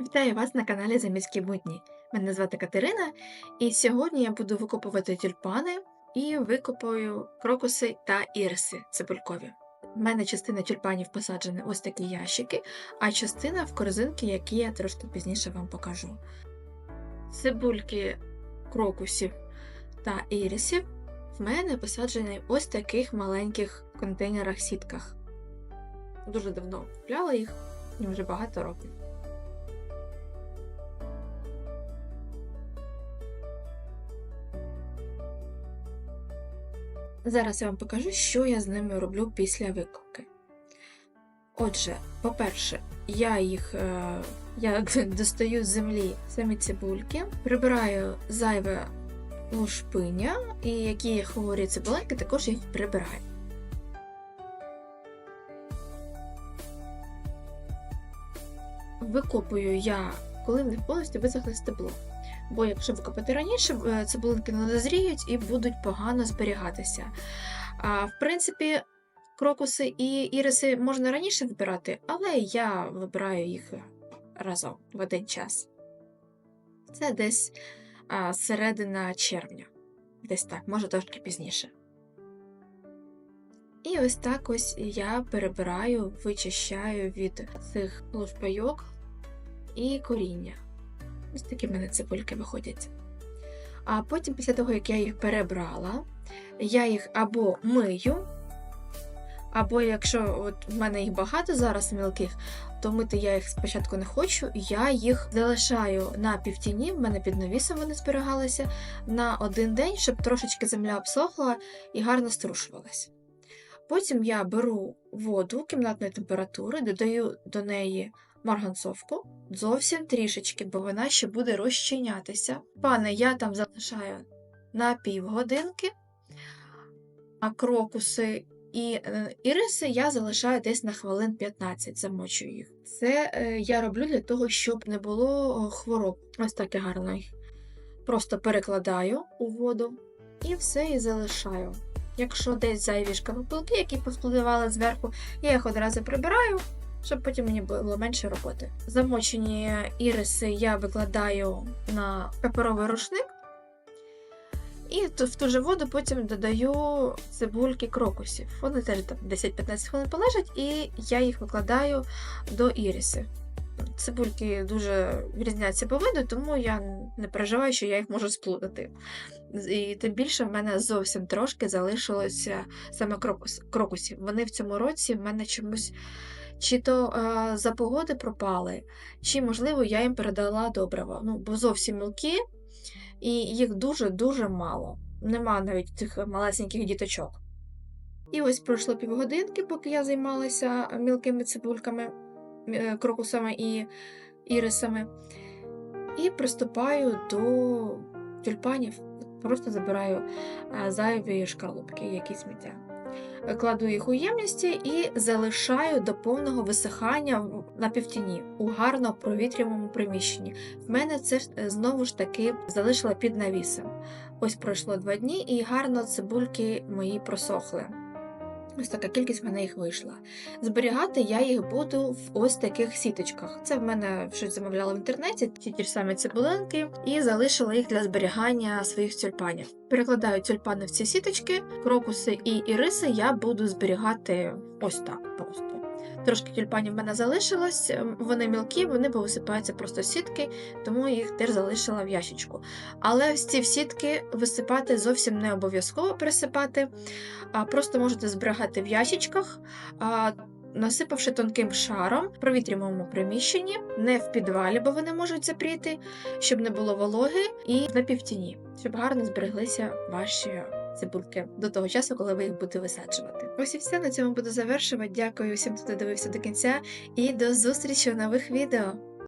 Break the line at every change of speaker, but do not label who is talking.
Вітаю вас на каналі Заміські будні. Мене звати Катерина, і сьогодні я буду викопувати тюльпани і викопаю крокуси та ірси цибулькові. У мене частина тюльпанів посаджена ось такі ящики, а частина в корзинки, які я трошки пізніше вам покажу. Цибульки крокусів та ірисів в мене посаджені ось таких маленьких контейнерах-сітках. Дуже давно купляла їх, і вже багато років. Зараз я вам покажу, що я з ними роблю після викопки. Отже, по-перше, я їх е, я достаю з землі самі цибульки, прибираю зайве лушпиня, і які хворі цибуленьки, також їх прибираю. Викопую я, коли в них повністю висохле стебло. Бо якщо викопати раніше, е, цибулинки не дозріють і будуть погано зберігатися. А, в принципі, крокуси і іриси можна раніше вибирати, але я вибираю їх разом в один час. Це десь а, середина червня. Десь так, може трошки пізніше. І ось так ось я перебираю, вичищаю від цих лушпайок і коріння. Ось такі в мене цибульки виходять. А потім, після того, як я їх перебрала, я їх або мию, або якщо от в мене їх багато зараз мілких, то мити я їх спочатку не хочу, я їх залишаю на півтіні, в мене під навісом вони зберігалися на один день, щоб трошечки земля обсохла і гарно струшувалась. Потім я беру воду кімнатної температури, додаю до неї марганцовку, зовсім трішечки, бо вона ще буде розчинятися. Пане, я там залишаю на півгодинки, а крокуси і е, іриси я залишаю десь на хвилин 15, замочую їх. Це е, я роблю для того, щоб не було хвороб. Ось так я гарно їх просто перекладаю у воду і все і залишаю. Якщо десь зайві шкарпилки, які повпливали зверху, я їх одразу прибираю, щоб потім мені було менше роботи. Замочені іриси я викладаю на паперовий рушник. І в ту же воду потім додаю цибульки крокусів. Вони теж там 10-15 хвилин полежать, і я їх викладаю до ірисів. Цибульки дуже різняться по виду, тому я не переживаю, що я їх можу сплутати. І тим більше в мене зовсім трошки залишилося саме крокус, крокусів. Вони в цьому році в мене чомусь чи то е, за погоди пропали, чи, можливо, я їм передала добриво. Ну, бо зовсім мілкі, і їх дуже-дуже мало. Нема навіть цих малесеньких діточок. І ось пройшло півгодинки, поки я займалася мілкими цибульками, е, крокусами і ірисами. І приступаю до тюльпанів. Просто забираю е, зайві шкарлупки, які сміття. Кладу їх у ємності і залишаю до повного висихання на півтіні у гарно провітрюваному приміщенні. В мене це е, знову ж таки залишила під навісом. Ось пройшло два дні, і гарно цибульки мої просохли. Ось така кількість в мене їх вийшла. Зберігати я їх буду в ось таких сіточках. Це в мене щось замовляла в інтернеті, ті ті ж самі цибулинки, і залишила їх для зберігання своїх тюльпанів. Перекладаю тюльпани в ці сіточки, крокуси і іриси я буду зберігати ось так просто. Трошки тюльпанів в мене залишилось, вони мілкі, вони повисипаються просто сітки, тому їх теж залишила в ящичку. Але ці сітки висипати зовсім не обов'язково присипати, а просто можете зберігати в ящичках. Насипавши тонким шаром в провітрюваному приміщенні, не в підвалі, бо вони можуть запріти, щоб не було вологи, і на півтіні, щоб гарно збереглися ваші цибульки до того часу, коли ви їх будете висаджувати. Ось і все на цьому буду завершувати. Дякую всім, хто дивився до кінця, і до зустрічі в нових відео.